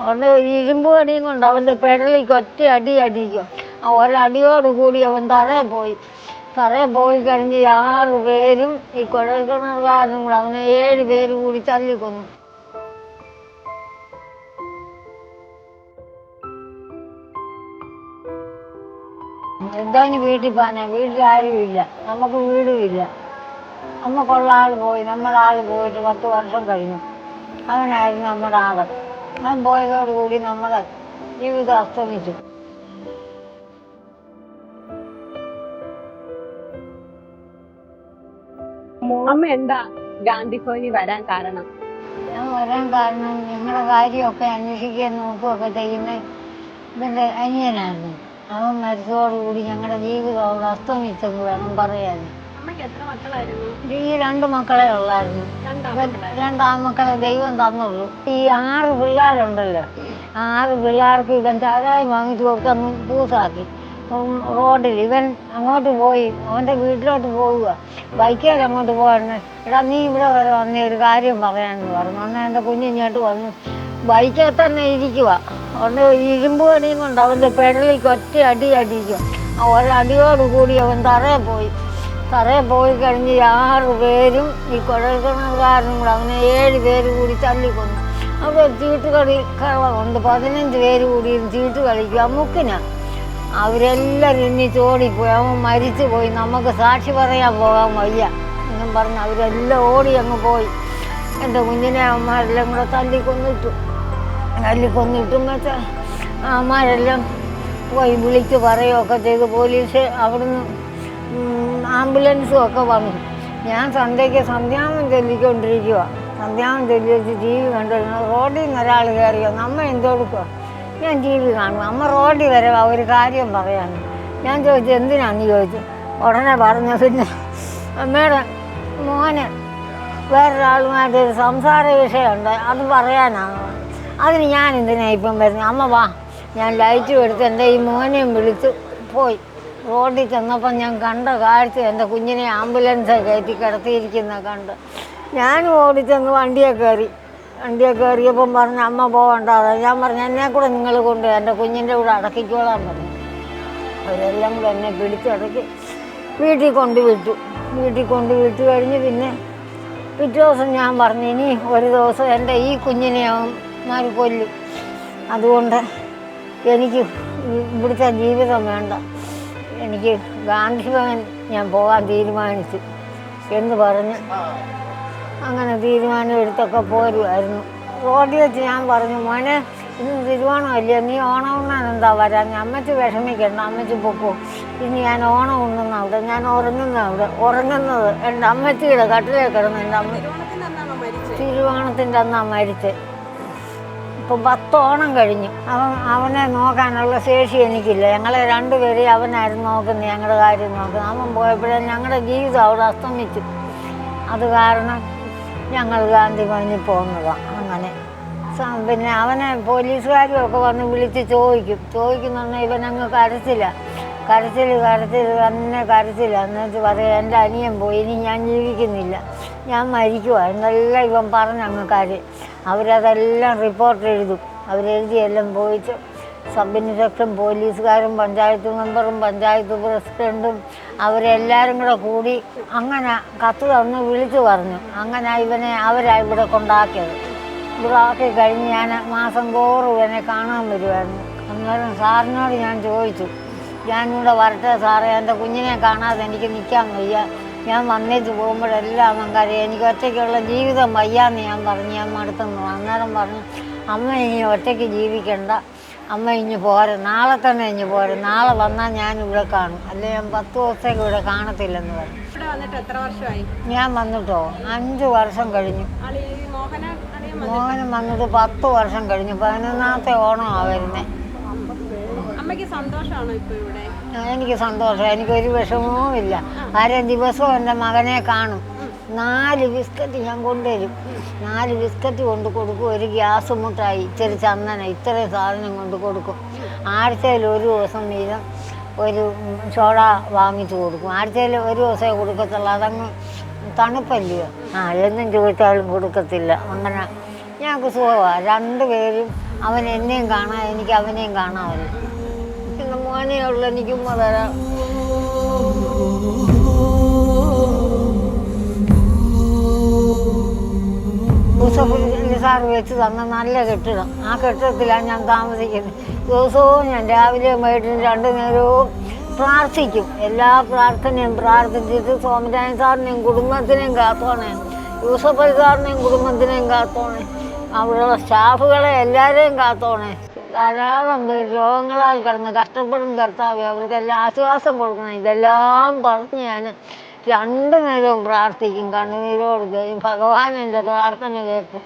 അവന്റെ ഇരുമ്പ് അടിയും കൊണ്ട് അവന്റെ പെടലിക്ക് ഒറ്റ അടി അടിക്കും. ഒരടിയോട് കൂടി അവൻ തറയിൽ പോയി. തറയിൽ പോയി കഴിഞ്ഞ് ആറ് പേരും ഈ കുഴൽക്കിണറുകാരും കൂടെ അവനെ ഏഴ് പേര് കൂടി തല്ലിക്കൊന്നു. എന്താ ഇനി വീട്ടിൽ പോകാനാ? വീട്ടിൽ ആരുമില്ല നമുക്ക് വീടുമില്ല നമുക്കുള്ള ആൾ പോയി. നമ്മുടെ പോയിട്ട് പത്ത് വർഷം കഴിഞ്ഞു. അവനായിരുന്നു നമ്മുടെ ആൾ. അവൻ പോയതോടുകൂടി നമ്മുടെ ജീവിതം അസ്തമിച്ചു. അമ്മ എന്താ ഗാന്ധിഭവനിൽ വരാൻ കാരണം? ഞാൻ വരാൻ കാരണം ഞങ്ങളുടെ കാര്യമൊക്കെ അന്വേഷിക്കുകയും നോക്കുകയൊക്കെ ചെയ്യുന്ന ഇവന്റെ അനിയനായിരുന്നു അവൻ മരിച്ചതോടുകൂടി ഞങ്ങളുടെ ജീവിതം അവിടെ അസ്തമിച്ചെന്ന് വേണം പറയാൻ. അമ്മയ്ക്ക് എത്ര മക്കളായിരുന്നു? ഈ രണ്ട് മക്കളെ ഉള്ളായിരുന്നു. രണ്ടാം രണ്ടാമക്കളെ ദൈവം തന്നുള്ളൂ. ഈ ആറ് പിള്ളേരുണ്ടല്ലോ. ആറ് പിള്ളേർക്ക് ഇവൻ ചാരായി വാങ്ങിച്ചു കൊടുത്തന്ന് പൂസാക്കി. റോഡിൽ ഇവൻ അങ്ങോട്ട് പോയി. അവന്റെ വീട്ടിലോട്ട് പോവുക. ബൈക്കേൽ അങ്ങോട്ട് പോകാൻ എടാ നീ ഇവിടെ വരെ വന്നേ ഒരു കാര്യം പറയാമെന്ന് പറഞ്ഞു. അന്ന് എന്റെ കുഞ്ഞിങ്ങോട്ട് വന്നു. ബൈക്കിൽ തന്നെ ഇരിക്കുക അതുകൊണ്ട് ഇരുമ്പ് പണിയും കൊണ്ട് അവന്റെ പെടലിക്ക് ഒറ്റ അടി അടിക്കും ഒരടിയോടുകൂടി ഒരടിയോട് കൂടി അവൻ തറയിൽ പോയി. തറയിൽ പോയി കഴിഞ്ഞ് ആറുപേരും ആറ് പേരും ഈ കുഴൽക്കിണറുകാരനും കൂടെ അങ്ങനെ ഏഴ് പേര് കൂടി തല്ലിക്കൊന്നു. അപ്പോൾ ചീട്ട് കളി കളവുണ്ട് പതിനഞ്ച് പേര് കൂടി ചീട്ട് കളിക്കുക മുക്കിനാ അവരെല്ലാവരും ഇനി ചോടിപ്പോയി. അവൻ മരിച്ചു പോയി. നമുക്ക് സാക്ഷി പറയാൻ പോകാൻ വയ്യ. എന്നും പറഞ്ഞ് അവരെല്ലാം ഓടി അങ്ങ് പോയി. എന്റെ കുഞ്ഞിനെ അമ്മമാരെല്ലാം കൂടെ തല്ലിക്കൊന്നിട്ടു. തല്ലിക്കൊന്നിട്ടും മറ്റേ അമ്മമാരെല്ലാം പോയി വിളിച്ച് പറയുകയൊക്കെ ചെയ്ത്. പോലീസ് അവിടുന്ന് ആംബുലൻസും ഒക്കെ വന്നു. ഞാൻ സന്ധ്യയ്ക്ക് സന്ധ്യാമം ചൊല്ലിക്കൊണ്ടിരിക്കുക സന്ധ്യാമം ചൊല്ലി വെച്ച് ടി വി കണ്ടിരുന്നു റോഡിൽ നിന്ന് ഒരാൾ കയറിയോ നമ്മ എന്തെടുക്കുക ഞാൻ ടി വി കാണും അമ്മ റോഡിൽ വരെ ഒരു കാര്യം പറയാൻ. ഞാൻ ചോദിച്ചു എന്തിനാന്ന്? ചോദിച്ചു. ഉടനെ പറഞ്ഞു പിന്നെ അമ്മയുടെ മോന് വേറൊരാളുമായിട്ട് ഒരു സംസാര വിഷയമുണ്ട്. അത് പറയാനാണ് അതിന് ഞാൻ എന്തിനാണ് ഇപ്പം വരുന്നത്? അമ്മ വാ. ഞാൻ ലൈറ്റ് എടുത്ത് എന്റെ ഈ മോനെയും വിളിച്ച് പോയി. റോഡിൽ ചെന്നപ്പം ഞാൻ കണ്ട കാഴ്ച എന്റെ കുഞ്ഞിനെ ആംബുലൻസ് കയറ്റി കിടത്തിയിരിക്കുന്ന കണ്ട്. ഞാനും ഓടിച്ചെന്ന് വണ്ടിയെ കയറി. വണ്ടിയെ കയറിയപ്പം പറഞ്ഞു അമ്മ പോകണ്ടാതെ ഞാൻ പറഞ്ഞു എന്നെ കൂടെ നിങ്ങൾ കൊണ്ട് എന്റെ കുഞ്ഞിന്റെ കൂടെ അടക്കിക്കോളാൻ പറഞ്ഞു. അവരെല്ലാം കൂടെ എന്നെ പിടിച്ചടക്കി വീട്ടിൽ കൊണ്ട് വിട്ടു. വീട്ടിൽ കൊണ്ട് വിട്ടു കഴിഞ്ഞ് പിന്നെ പിറ്റേ ദിവസം ഞാൻ പറഞ്ഞു ഇനി ഒരു ദിവസം എന്റെ ഈ കുഞ്ഞിനെ അവന്മാർ കൊല്ലും. അതുകൊണ്ട് എനിക്ക് ഇവിടുത്തെ ജീവിതം വേണ്ട. എനിക്ക് ഗാന്ധി ഭവൻ ഞാൻ പോകാൻ തീരുമാനിച്ചു എന്ന് പറഞ്ഞ്. അങ്ങനെ തീരുമാനം എടുത്തൊക്കെ പോരുമായിരുന്നു റോഡിൽ വെച്ച് ഞാൻ പറഞ്ഞു മോനെ ഇന്ന് തിരുവോണമല്ലേ? നീ ഓണം ഉണ്ണാൻ എന്താ വരാൻ അമ്മച്ചി വിഷമിക്കണ്ട അമ്മച്ചി പൊക്കോ. ഇനി ഞാൻ ഓണം ഉണ്ണുന്ന അവിടെ ഞാൻ ഉറങ്ങുന്ന അവിടെ ഉറങ്ങുന്നത് എന്റെ അമ്മച്ചിയുടെ കട്ടിലേ കിടന്ന് എന്റെ അമ്മ തിരുവോണത്തിന്റെ അന്നാ മരിച്ചത് ഇപ്പം പത്തോണം കഴിഞ്ഞു. അവൻ അവനെ നോക്കാനുള്ള ശേഷി എനിക്കില്ല. ഞങ്ങളെ രണ്ടുപേരെയും അവനായിരുന്നു നോക്കുന്നത് ഞങ്ങളുടെ കാര്യം നോക്കുന്നത്. അവൻ പോയപ്പോഴേ ഞങ്ങളുടെ ജീവിതം അവിടെ അസ്തമിച്ചു. അത് കാരണം ഞങ്ങൾ ഗാന്ധി മഞ്ഞ് പോകുന്നതാണ് അങ്ങനെ. പിന്നെ അവനെ പോലീസുകാരും ഒക്കെ വന്ന് വിളിച്ച് ചോദിക്കും. ചോദിക്കുന്നുണ്ടെങ്കിൽ ഇവനങ്ങ് കരച്ചില്ല കരച്ചിൽ കരച്ചിൽ തന്നെ കരച്ചില്ല എന്നിട്ട് പറയാം എന്റെ അനിയൻ പോയി. ഇനി ഞാൻ ജീവിക്കുന്നില്ല. ഞാൻ മരിക്കുവാ. എന്നെല്ലാം ഇവൻ പറഞ്ഞങ്ങ് കാര്യം. അവരതെല്ലാം റിപ്പോർട്ട് എഴുതും. അവരെഴുതിയെല്ലാം പോയിട്ട് സബ് ഇൻസ്പെക്ടറും പോലീസുകാരും പഞ്ചായത്ത് മെമ്പറും പഞ്ചായത്ത് പ്രസിഡന്റും അവരെല്ലാവരും കൂടെ കൂടി അങ്ങനെ കത്ത് തന്ന് വിളിച്ചു പറഞ്ഞു. അങ്ങനെ ഇവനെ അവരാ ഇവിടെ കൊണ്ടാക്കിയത്. ഇവിടെ ആക്കി കഴിഞ്ഞ് ഞാൻ മാസം തോറും ഇവനെ കാണാൻ വരുമായിരുന്നു അന്നേരം സാറിനോട് ഞാൻ ചോദിച്ചു ഞാനിവിടെ വരട്ടെ സാറേ എന്റെ കുഞ്ഞിനെ കാണാതെ എനിക്ക് നിൽക്കാൻ വയ്യ. ഞാൻ വന്നേച്ച് പോകുമ്പോഴെല്ലാം അവൻ കരയും. എനിക്ക് ഒറ്റയ്ക്കുള്ള ജീവിതം വയ്യാന്ന് ഞാൻ പറഞ്ഞു. ഞാൻ മടുത്തെന്ന് അന്നേരം പറഞ്ഞു അമ്മ ഇനി ഒറ്റയ്ക്ക് ജീവിക്കണ്ട. അമ്മ ഇനി പോരെ. നാളെ തന്നെ ഇനി പോരെ. നാളെ വന്നാൽ ഞാൻ ഇവിടെ കാണും. അല്ലെ? ഞാൻ പത്ത് ദിവസത്തേക്ക് ഇവിടെ കാണത്തില്ലെന്ന് പറഞ്ഞു. ഇവിടെ എത്ര വർഷമായി? ഞാൻ വന്നിട്ടോ? അഞ്ച് വർഷം കഴിഞ്ഞു. മോഹന വന്നിട്ട്? പത്ത് വർഷം കഴിഞ്ഞു. പതിനൊന്നാമത്തെ ഓണമാണ് വരുന്നത്. അമ്മയ്ക്ക് സന്തോഷമാണോ ഇപ്പൊ എനിക്ക് സന്തോഷം. എനിക്കൊരു വിഷമവും ഇല്ല. അര ദിവസവും എന്റെ മകനെ കാണും. നാല് ബിസ്ക്കറ്റ് ഞാൻ കൊണ്ടുവരും. നാല് ബിസ്ക്കറ്റ് കൊണ്ട് കൊടുക്കും. ഒരു ഗ്യാസ് മുട്ടായി ഇച്ചിരി ചന്ദന ഇത്രയും സാധനം കൊണ്ട് കൊടുക്കും. ആഴ്ചയിൽ ഒരു ദിവസം വീതം ഒരു സോഡ വാങ്ങിച്ചു കൊടുക്കും. ആഴ്ചയിൽ ഒരു ദിവസമേ കൊടുക്കത്തുള്ളൂ. അതങ്ങ് തണുപ്പല്ലയോ? ആ എന്നും ചോദിച്ചാലും കൊടുക്കത്തില്ല. അങ്ങനെ. ഞങ്ങൾക്ക് സുഖമാണ് രണ്ടുപേരും അവൻ എന്നെയും കാണാം എനിക്ക് അവനെയും കാണാമല്ലോ മോനെ ഉള്ളു എനിക്കും തരാം. സാർ വെച്ച് തന്ന നല്ല കെട്ടിടം. ആ കെട്ടിടത്തിലാണ് ഞാൻ താമസിക്കുന്നത്. ദിവസവും ഞാൻ രാവിലെ വൈകിട്ടും രണ്ടു നേരവും പ്രാർത്ഥിക്കും. എല്ലാ പ്രാർത്ഥനയും പ്രാർത്ഥിച്ചിട്ട് സോമരാജൻ സാറിനെയും കുടുംബത്തിനെയും കാത്തോണേ. യൂസഫ് സാറിനെയും കുടുംബത്തിനെയും കാത്തോണേ. അവിടെയുള്ള സ്റ്റാഫുകളെ എല്ലാവരെയും കാത്തോണേ. ധാരാളം പേര് രോഗങ്ങളാൽ കിടന്ന് കഷ്ടപ്പെടും കർത്താവ് അവർക്കെല്ലാം ആശ്വാസം കൊടുക്കണം. ഇതെല്ലാം പറഞ്ഞ് ഞാൻ രണ്ടു നേരവും പ്രാർത്ഥിക്കും. കണ്ണുനീരോടുകയും ഭഗവാൻ എന്റെ പ്രാർത്ഥന കേൾക്കും